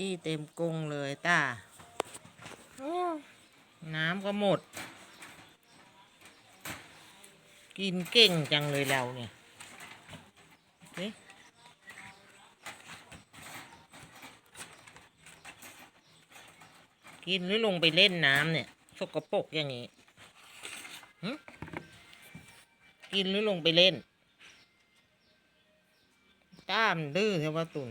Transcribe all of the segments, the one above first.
ขี้เต็มกรงเลยตาน้ำก็หมด กินเก่งจังเลยเราเนี่ยนี่กินหรือลงไปเล่นน้ำเนี่ย สกปรกอย่างนี้หึกินหรือลงไปเล่น ตามนดื้อใช่ปะตุน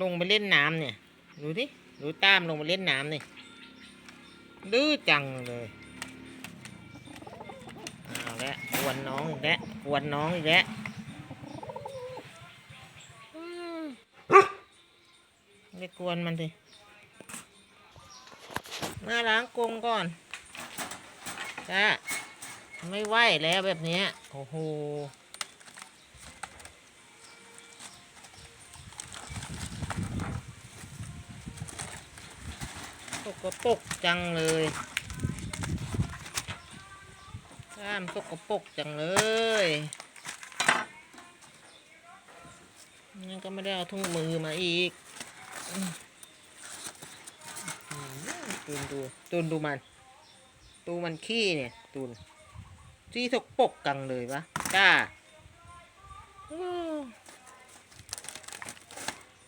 ลงไปเล่นน้ำเนี่ย ดูดิดูตามลงไปเล่นน้ำนี่ดื้อจังเลยเอาละกวนน้องอีกแล้วกวนน้องอีกแล้วอืมไปกวนมันสิมาล้างกรงก่อนจ้าไม่ไหวแล้วแบบเนี้ยโอ้โห กปรกจังเลยข้ามสกปรกจังเลยยังก็ไม่ได้เอาถุงมือมาอีกตูนดูตูนดูมัน ตูมันขี้เนี่ยตูนที่สกปรกจังเลยวะกล้าอ้าว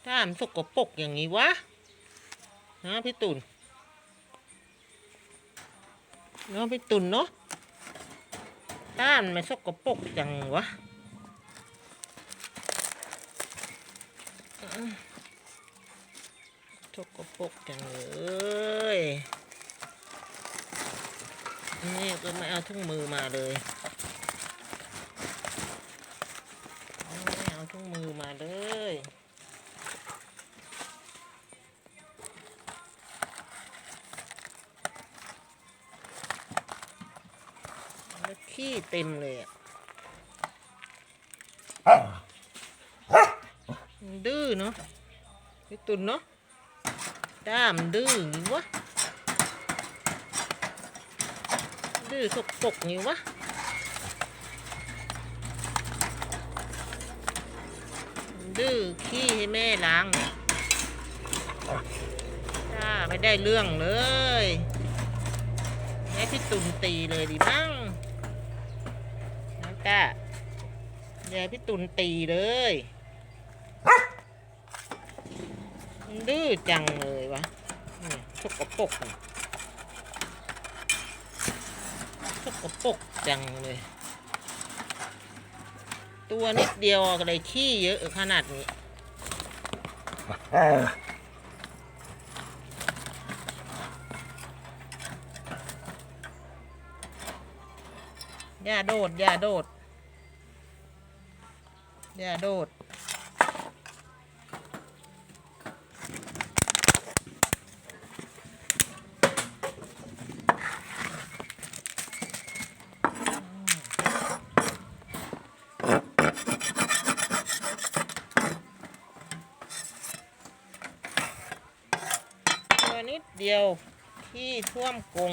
ถ้ามสกปรกอย่างนี้วะ ฮะพี่ตุน เนาะพี่ตุนเนาะต้านไม่สกปรกจังวะสกปรกจังเลยนี่ก็ไม่เอาถุงมือมาเลยไม่เอาถุงมือมาเลย ขี้เต็มเลยอะดื้อเนาะพี่ตุนเนาะด้ามดื้ออย่างนี้วะ ดื้อสกปรกนี่วะดื้อขี้ให้แม่ล้างจ้าไม่ได้เรื่องเลยให้พี่ตุนตีเลยดีมั้ง นะจ้าเดี๋ยวพี่ตุนตีเลยมันดื้อจังเลยวะเนี่ยสกปรกเนี่ยสกปรกจังเลย ตัวนิดเดียวอะไรขี้เยอะขนาดนี้อย่าโดด อย่าโดด อย่าโดด ตัวนิดเดียวที่ท่วมกง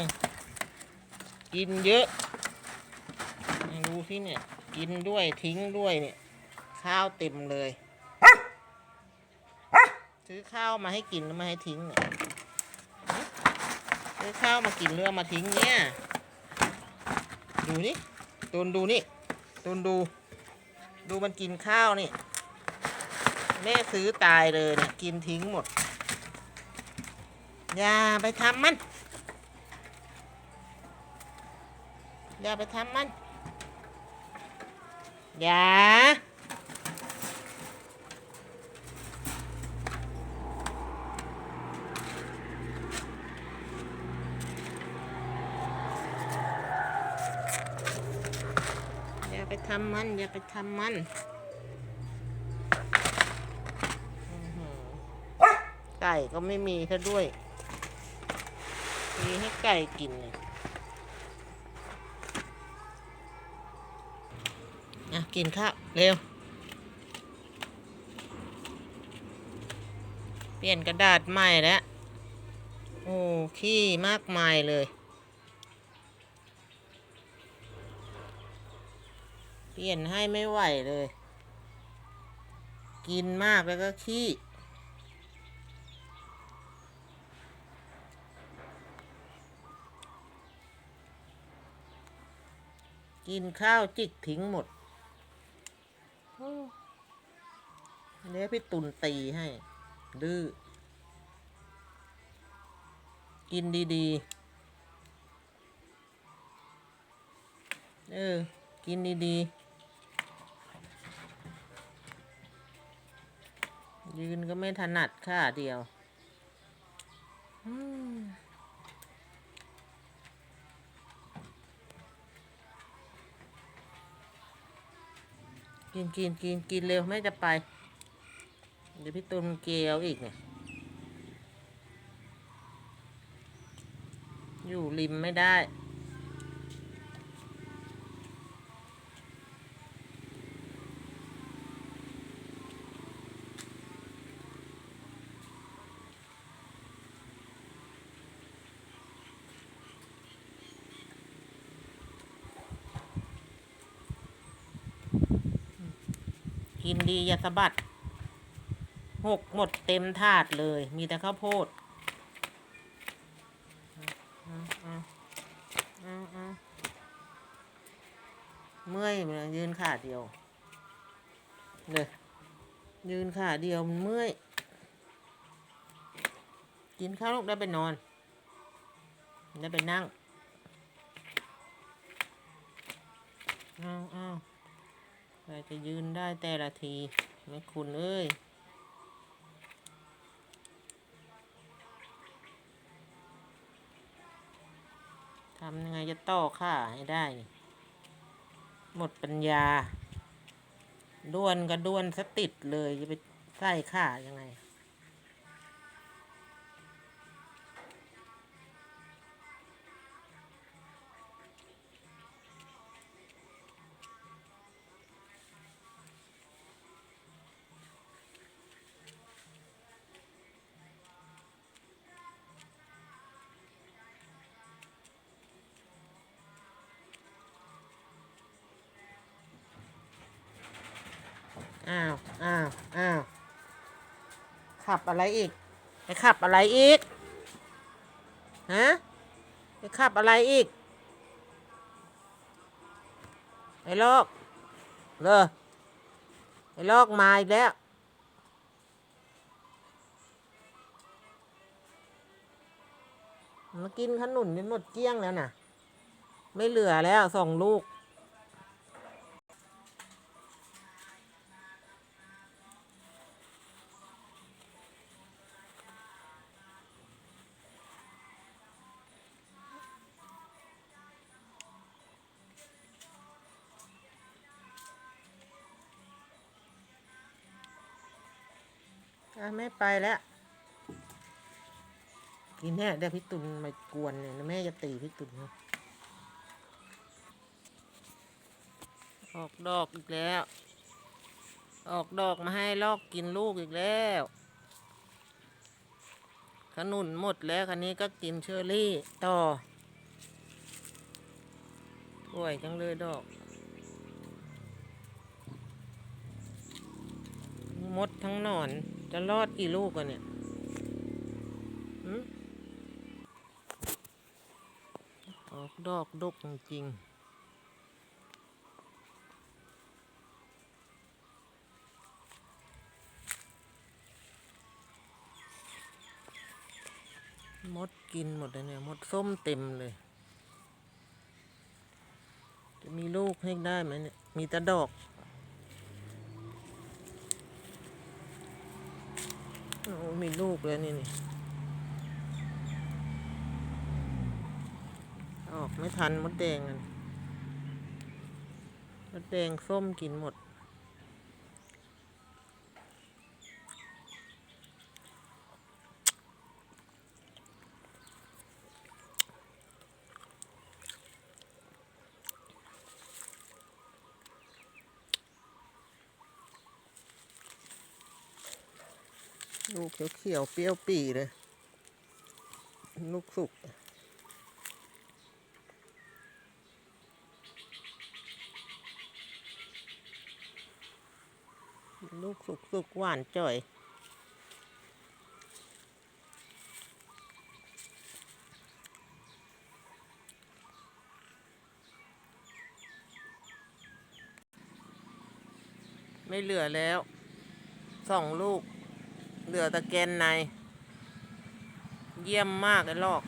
กินเยอะ ดูสิเนี่ย กินด้วยทิ้งด้วยเนี่ย ข้าวเต็มเลย ซื้อข้าวมาให้กินแล้วมาให้ทิ้งเนี่ยซื้อข้าวมากินเรือมาทิ้งเนี่ยดูนี่ตูนดูนี่ตูนดู ดูมันกินข้าวนี่ แม่ซื้อตายเลยเนี่ยกินทิ้งหมด อย่าไปทำมัน อย่าไปทำมัน อย่า อย่าไป ทำมัน อย่าไปทำมันไก่ก็ไม่มีซะด้วย มีให้ไก่กินเลยอะ กินข้าวเร็ว เปลี่ยนกระดาษใหม่แล้ว โอ้ ขี้มากมายเลย เปลี่ยนให้ไม่ไหวเลย กินมากแล้วก็ขี้กินข้าวจิกทิ้งหมดเดี๋ยพี่ตุนตีให้ ดื้อ กินดีๆ เออ กินดีๆ ยืนก็ไม่ถนัดค่าเดียวกินกินกินกินเร็วแม่จะไป เดี๋ยวพี่ตุนเกลียวอีกเนี่ย อยู่ริมไม่ได้ กินดีอย่าสะบัดหกหมดเต็มถาดเลย มีแต่ข้าวโพดเมื่อยมันยืนขาเดียวเลยยืนขาเดียวมันเมื่อย กินข้าวลูกได้ไปนอน ได้ไปนั่งเอาเอา เราจะยืนได้แต่ละทีไม่คุณเอ้ยทำยังไงจะต่อค่าให้ได้ หมดปัญญาด้วนก็ด้วนสติดเลยจะไปใส่ค่ายังไง ขับอะไรอีกไปขับอะไรอีกฮะไปขับอะไรอีกไอ้ลอกเลอไอ้ลอกมาอีกแล้วมากินขนุนเป็นหมดเกลี้ยงแล้วน่ะ ไม่เหลือแล้วสองลูก อะแม่ไปแล้วกินแน่เดี๋ยวพี่ตุนมากวนเนี่ยแม่จะตีพี่ตุนออกดอกอีกแล้ว ออกดอกมาให้ลอกกินลูกอีกแล้วขนุนหมดแล้วคันนี้ก็กินเชอร์รี่ต่อสวยจังเลยดอก มดทั้งหนอน จะรอดกี่ลูกอะเนี่ยออกดอกดกจริงมดกินหมดเลยเนี่ย มดส้มเต็มเลย จะมีลูกให้ได้ไหมเนี่ย มีแต่ดอก โอ้ มีลูกแล้วนี่นี่ ออกไม่ทันมดแดงอะมดแดงส้มกินหมด ลูกเขียวๆเปรี้ยวปีเลย ลูกสุก ลูกสุกสุกหวานจ่อยไม่เหลือแล้วสองลูก ลือตะแกนในเยี่ยมมากไอ้ลอก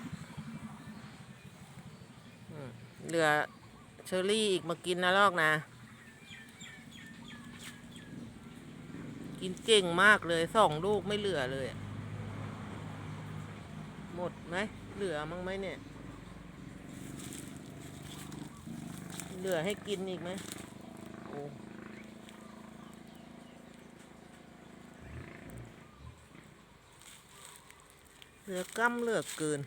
เหลือเชอรี่อีกมากินนะลอกนะ กินเก่งมากเลยสองลูกไม่เหลือเลย หมดไหมเหลือมั้งไหมเนี่ย เหลือให้กินอีกไหมโอ้ เหลือกล้ำเหลือเกิน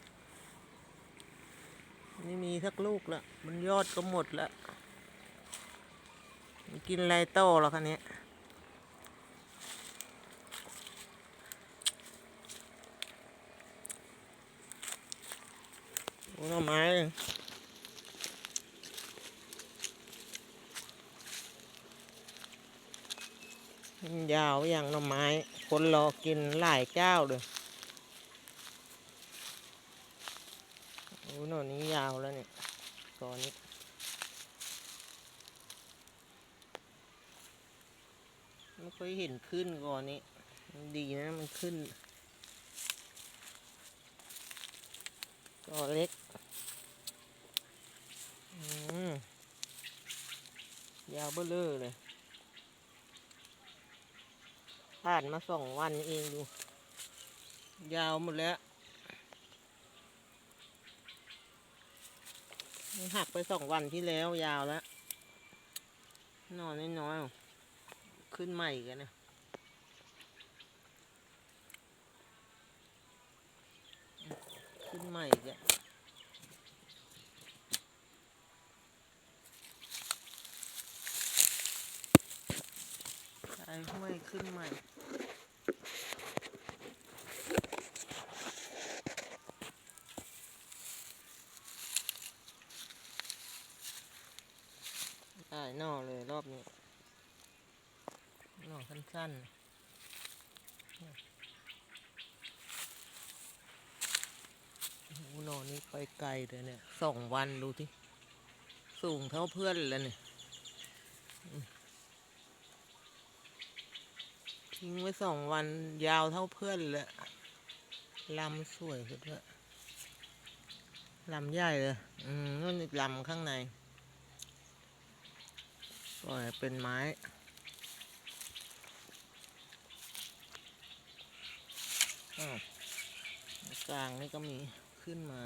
ไม่มีสักลูกละมันยอดก็หมดละมันกินอะไรโตแล้วคันนี้ยโอ้หน่อไม้ยาวอย่างหน่อไม้ คนรอกินหลายเจ้าเลย อ้หน่อนี้ยาวแล้วเนี่ยตอนนี้ไม่เคยเห็นขึ้นก่อนนี้ ดีนะมันขึ้นก็เล็กอืมยาวเบ้อเลอเลย ผ่านมาสองวันเองดู ยาวหมดแล้ว หักไปสองวันที่แล้วยาวแล้ว นอนน้อยๆขึ้นใหม่กันนะขึ้นใหม่กันไอ้ห้วยขึ้นใหม่ ได้นอเลยรอบนี้นอสั้นๆโอ้โหหน่อนี้ไปไกลเลยเนี่ยสองวันดูที่สูงเท่าเพื่อนแล้วเนี่ยทิ้งไว้สองวันยาวเท่าเพื่อนเลยลำสวยสุดเลยลำใหญ่เลย อืมนู่นลำข้างใน ปล่อยเป็นไม้อ่าวกลางนี่ก็มีขึ้นมา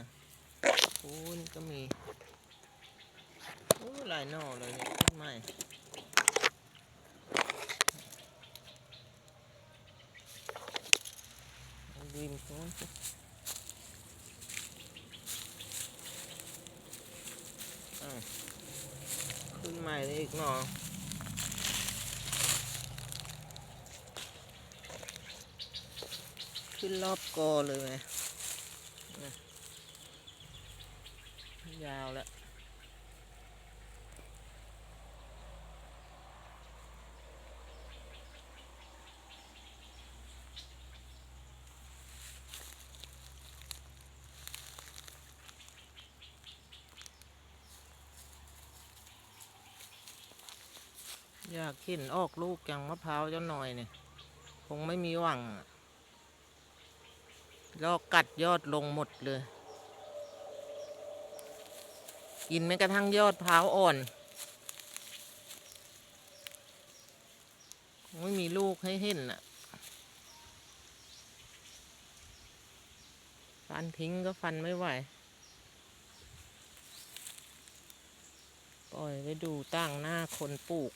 โอ้นี่ก็มีโอ้ลายหน่อเลยเนี่ยขึ้นใหม่เอาดินโน้นสิอ้าวขึ้ นใหม่เลยอีกหน่อขึ้นรอบกอเลยไหมยาวแล้ว อยากเห็นออกลูกอย่างมะพร้าวเจ้าหน่อยเนี่ย คงไม่มีหวังลอกกัดยอดลงหมดเลย กินแม้กระทั่งยอดพร้าวอ่อน ไม่มีลูกให้เห็นอะ ฟันทิ้งก็ฟันไม่ไหว ปล่อยไปดูตั้งหน้าคนปลูก